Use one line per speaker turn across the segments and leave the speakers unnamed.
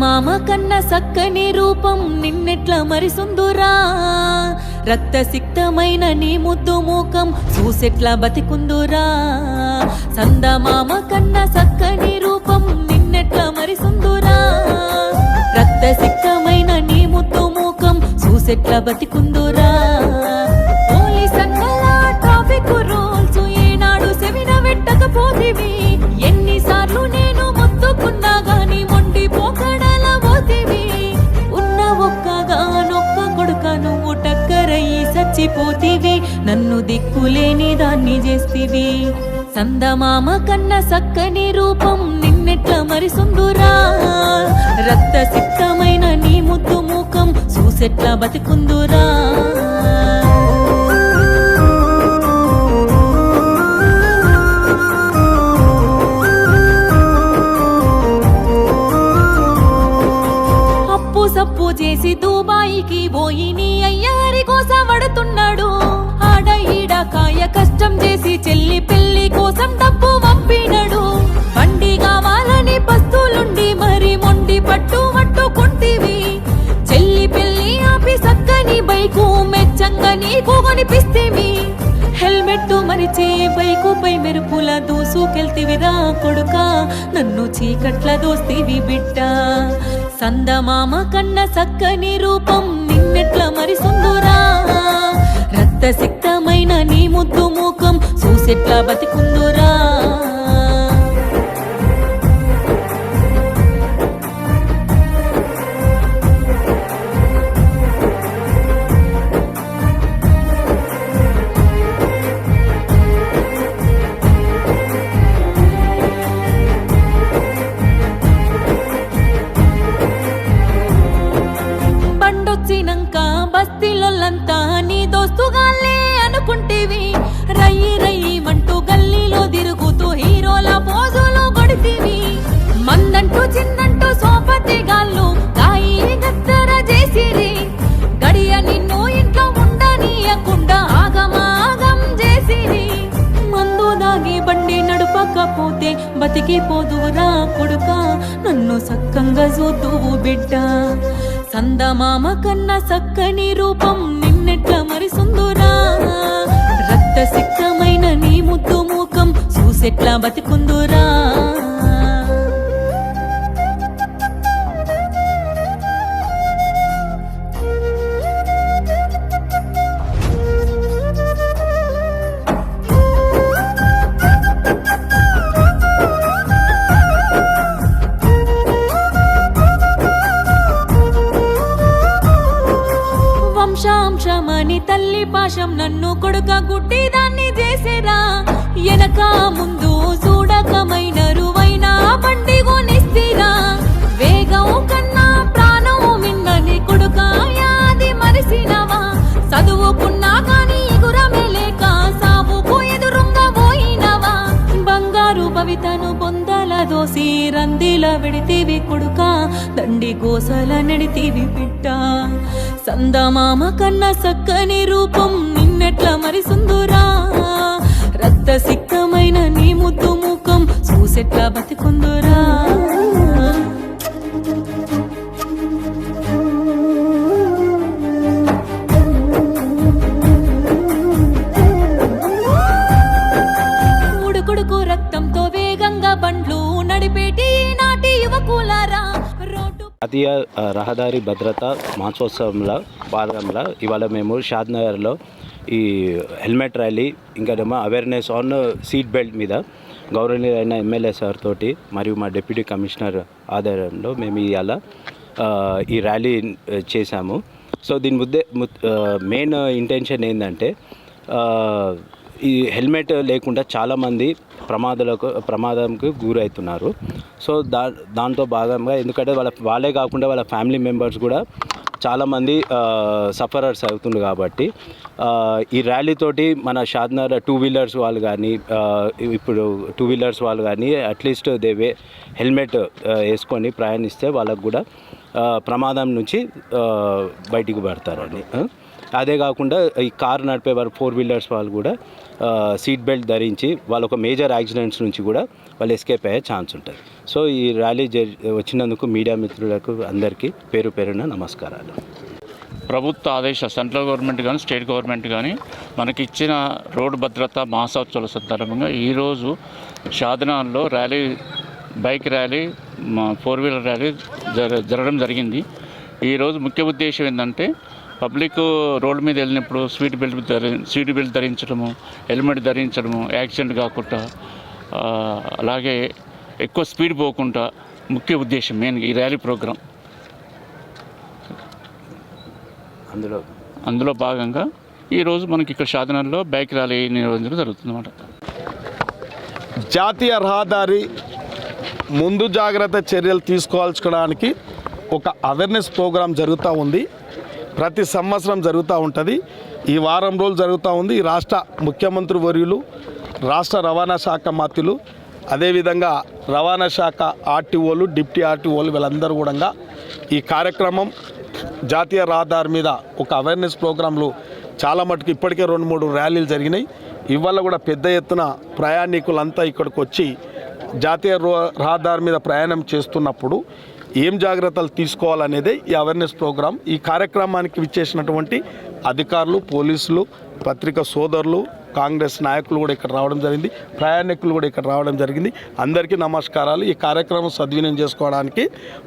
మామ కన్న సక్కని రూపం నిన్నెట్ల మరిసుందురా రక్త సిక్తమైన నీ ముద్దు మూకం చూసెట్ల బతికుందురా? సందమామ కన్న సక్కని రూపం నిన్నెట్ల మరిసుందురా రక్త సిక్తమైన నీ ముద్దు మూకం చూసెట్ల బతికుందు దిక్కులేని దాన్ని చేస్తివి. సందమామ కన్న సక్కని రూపం నిన్నెట్ల మరిసుందురా రక్త సిక్తమైన నీ ముద్దు ముఖం చూసెట్లా బతికుందురా. అప్పు సప్పు చేసి దుబాయికి పోయి నీ అయ్యారి కోసం పడుతున్నాడు. ఆడ కాయ కష్టం చేసి చెల్లి పెళ్ళి కోసం డబ్బు పంపినడు. బండి కావాలని పస్తులుండి మరి మొండి పట్టు పట్టుకుంటివి. చెల్లి పెళ్ళి ఆపి సక్కని బైకు మెచ్చంగా నీకు కొనిపిస్తేవి హెల్మెట్ మరిచే బైకు పై మెరుపుల దూసుకెళ్తివిరా కొడుక. నన్ను చీకట్ల దోస్తివి బిడ్డ. సందమామ కన్న సక్కని రూపం నిన్నెట్ల మరి సుందురా. ముద్దు ముఖం. చూసెట్లా బతికుందురా? పోతే బతికిపోదురా కొడుక. నన్ను సక్కంగా చూతువు బిడ్డ. సందమామ కన్న సక్కని రూపం నిన్నెట్ల మరిసుందురా. రక్త సిక్తమైన నీ ముద్దు మూకం చూసెట్లా బతికుందురా. వంశాంశమని తల్లి పాశం నన్ను కొడుక గుట్టి దాన్ని చేసేరా ఎనక ముందు చూడకమైన రువైన బండి కొనిస్తిరా? వేగం కన్నా ప్రాణం మిన్నని కొడుక యాది మరిసినవా? చదువుకున్నా కానీ గురమే లేక సావుకు ఎదురుంగా పోయినవా? బంగారు భవితను బొందల దోసి రందిల విడితివి కొడుక దండి కోసల నడితివి పిట్టా సందమామ కన్న సక్కని రూపం నిన్నెట్ల మరిసుందురా రక్త సిక్తమైన నీ ముద్దు ముఖం చూసెట్లా బతికుందురా?
జాతీయ రహదారి భద్రత మహోత్సవంలో భాగంలో ఇవాళ మేము షాద్నగర్లో ఈ హెల్మెట్ ర్యాలీ ఇంకానేమో అవేర్నెస్ ఆన్ సీట్ బెల్ట్ మీద గౌరవనీయులైన ఎమ్మెల్యే సార్ తోటి మరియు మా డిప్యూటీ కమిషనర్ ఆధ్వర్యంలో మేము ఇవాళ ఈ ర్యాలీ చేశాము. సో దీని ముద్దే మెయిన్ ఇంటెన్షన్ ఏంటంటే ఈ హెల్మెట్ లేకుండా చాలామంది ప్రమాదాలకు ప్రమాదంకి గురవుతున్నారు సో దా దాంతో భాగంగా ఎందుకంటే వాళ్ళ వాళ్ళే కాకుండా వాళ్ళ ఫ్యామిలీ మెంబర్స్ కూడా చాలామంది సఫరర్స్ అవుతుండ్రు కాబట్టి ఈ ర్యాలీతోటి మన షాద్నగర్ టూ వీలర్స్ వాళ్ళు కానీ ఇప్పుడు టూ వీలర్స్ వాళ్ళు కానీ అట్లీస్ట్ దేవే హెల్మెట్ వేసుకొని ప్రయాణిస్తే వాళ్ళకు కూడా ప్రమాదం నుంచి బయటికి పడతారండి. అదే కాకుండా ఈ కారు నడిపే వారు ఫోర్ వీలర్స్ వాళ్ళు కూడా సీట్ బెల్ట్ ధరించి వాళ్ళ ఒక మేజర్ యాక్సిడెంట్స్ నుంచి కూడా వాళ్ళు ఎస్కేప్ అయ్యే ఛాన్స్ ఉంటుంది. సో ఈ ర్యాలీ జరి వచ్చినందుకు మీడియా మిత్రులకు అందరికీ పేరు పేరున నమస్కారాలు.
ప్రభుత్వ ఆదేశ సెంట్రల్ గవర్నమెంట్ కానీ స్టేట్ గవర్నమెంట్ కానీ మనకి ఇచ్చిన రోడ్డు భద్రత మహోత్సవాల సందర్భంగా ఈరోజు సాధనాల్లో ర్యాలీ బైక్ ర్యాలీ మా ఫోర్ వీలర్ ర్యాలీ జర జరగడం జరిగింది. ఈరోజు ముఖ్య ఉద్దేశం ఏంటంటే పబ్లిక్ రోడ్డు మీద వెళ్ళినప్పుడు సీట్ బెల్ట్ ధరి సీట్ బెల్ట్ ధరించడము హెల్మెట్ ధరించడము యాక్సిడెంట్ కాకుండా అలాగే ఎక్కువ స్పీడ్ పోకుండా ముఖ్య ఉద్దేశం మెయిన్ ఈ ర్యాలీ ప్రోగ్రాం.
అందులో?
అందులో భాగంగా ఈరోజు మనకి ఇక్కడ షాదనలో బైక్ ర్యాలీ నిర్వహించడం జరుగుతుంది అన్నమాట
జాతీయ రహదారి ముందు జాగ్రత్త చర్యలు తీసుకోవాల్చుకోవడానికి ఒక అవేర్నెస్ ప్రోగ్రాం జరుగుతూ ఉంది. ప్రతి సంవత్సరం జరుగుతూ ఉంటుంది. ఈ వారం రోజులు జరుగుతూ ఉంది. ఈ రాష్ట్ర ముఖ్యమంత్రి వర్యులు రాష్ట్ర రవాణా శాఖ మాత్రులు అదేవిధంగా రవాణా శాఖ ఆర్టీఓలు డిప్టీ ఆర్టీఓలు వీళ్ళందరూ కూడా ఈ కార్యక్రమం జాతీయ రహదారి మీద ఒక అవేర్నెస్ ప్రోగ్రాంలు చాలా మటుకు ఇప్పటికే రెండు మూడు ర్యాలీలు జరిగినాయి. ఇవాళ కూడా పెద్ద ఎత్తున ప్రయాణికులంతా ఇక్కడికి వచ్చి జాతీయ రో- రహదారి మీద ప్రయాణం చేస్తున్నప్పుడు ఏం జాగ్రత్తలు తీసుకోవాలనేదే ఈ అవేర్నెస్ ప్రోగ్రాం ఈ కార్యక్రమానికి విచ్చేసినటువంటి అధికారులు పోలీసులు పత్రికా సోదరులు కాంగ్రెస్ నాయకులు కూడా ఇక్కడ రావడం జరిగింది. ప్రయాణికులు కూడా ఇక్కడ రావడం జరిగింది. అందరికీ నమస్కారాలు. ఈ కార్యక్రమం సద్వినియోగం చేసుకోవడానికి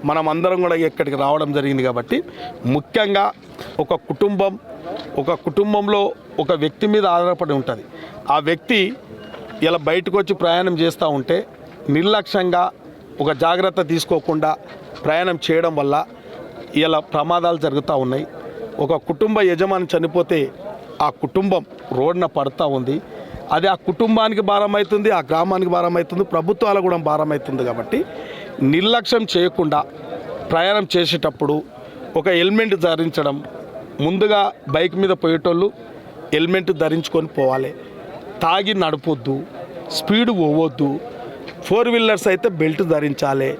మనం అందరం కూడా ఇక్కడికి రావడం జరిగింది కాబట్టి ముఖ్యంగా ఒక కుటుంబం ఒక కుటుంబంలో ఒక వ్యక్తి మీద ఆధారపడి ఉంటుంది. ఆ వ్యక్తి ఇలా బయటకు వచ్చి ప్రయాణం చేస్తూ ఉంటే నిర్లక్ష్యంగా ఒక జాగ్రత్త తీసుకోకుండా ప్రయాణం చేయడం వల్ల ఇలా ప్రమాదాలు జరుగుతూ ఉన్నాయి. ఒక కుటుంబ యజమాని చనిపోతే ఆ కుటుంబం రోడ్న పడుతూ ఉంది. అది ఆ కుటుంబానికి భారం అవుతుంది ఆ గ్రామానికి భారం అవుతుంది ప్రభుత్వాలకు కూడా భారం అవుతుంది కాబట్టి నిర్లక్ష్యం చేయకుండా ప్రయాణం చేసేటప్పుడు ఒక హెల్మెట్ ధరించడం ముందుగా బైక్ మీద పోయేటోళ్ళు హెల్మెట్ ధరించుకొని పోవాలి. తాగి నడపొద్దు స్పీడ్ పోవద్దు ఫోర్ వీలర్స్ అయితే బెల్ట్ ధరించాలి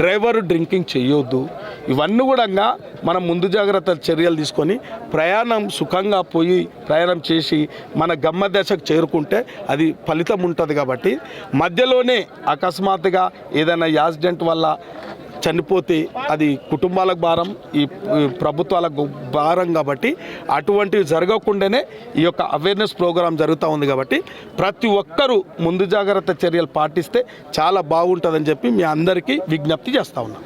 డ్రైవర్ డ్రింకింగ్ చేయొద్దు. ఇవన్నీ కూడా మనం ముందు జాగ్రత్త చర్యలు తీసుకొని ప్రయాణం సుఖంగా పోయి ప్రయాణం చేసి మన గమ్మ దశకు చేరుకుంటే అది ఫలితం ఉంటుంది కాబట్టి మధ్యలోనే అకస్మాత్తుగా ఏదైనా యాక్సిడెంట్ వల్ల చనిపోతే అది కుటుంబాలకు భారం ఈ ప్రభుత్వాలకు భారం కాబట్టి అటువంటివి జరగకుండానే ఈ యొక్క అవేర్నెస్ ప్రోగ్రాం జరుగుతూ ఉంది కాబట్టి ప్రతి ఒక్కరూ ముందు జాగ్రత్త చర్యలు పాటిస్తే చాలా బాగుంటుందని చెప్పి మీ అందరికీ విజ్ఞప్తి చేస్తూ ఉన్నాం.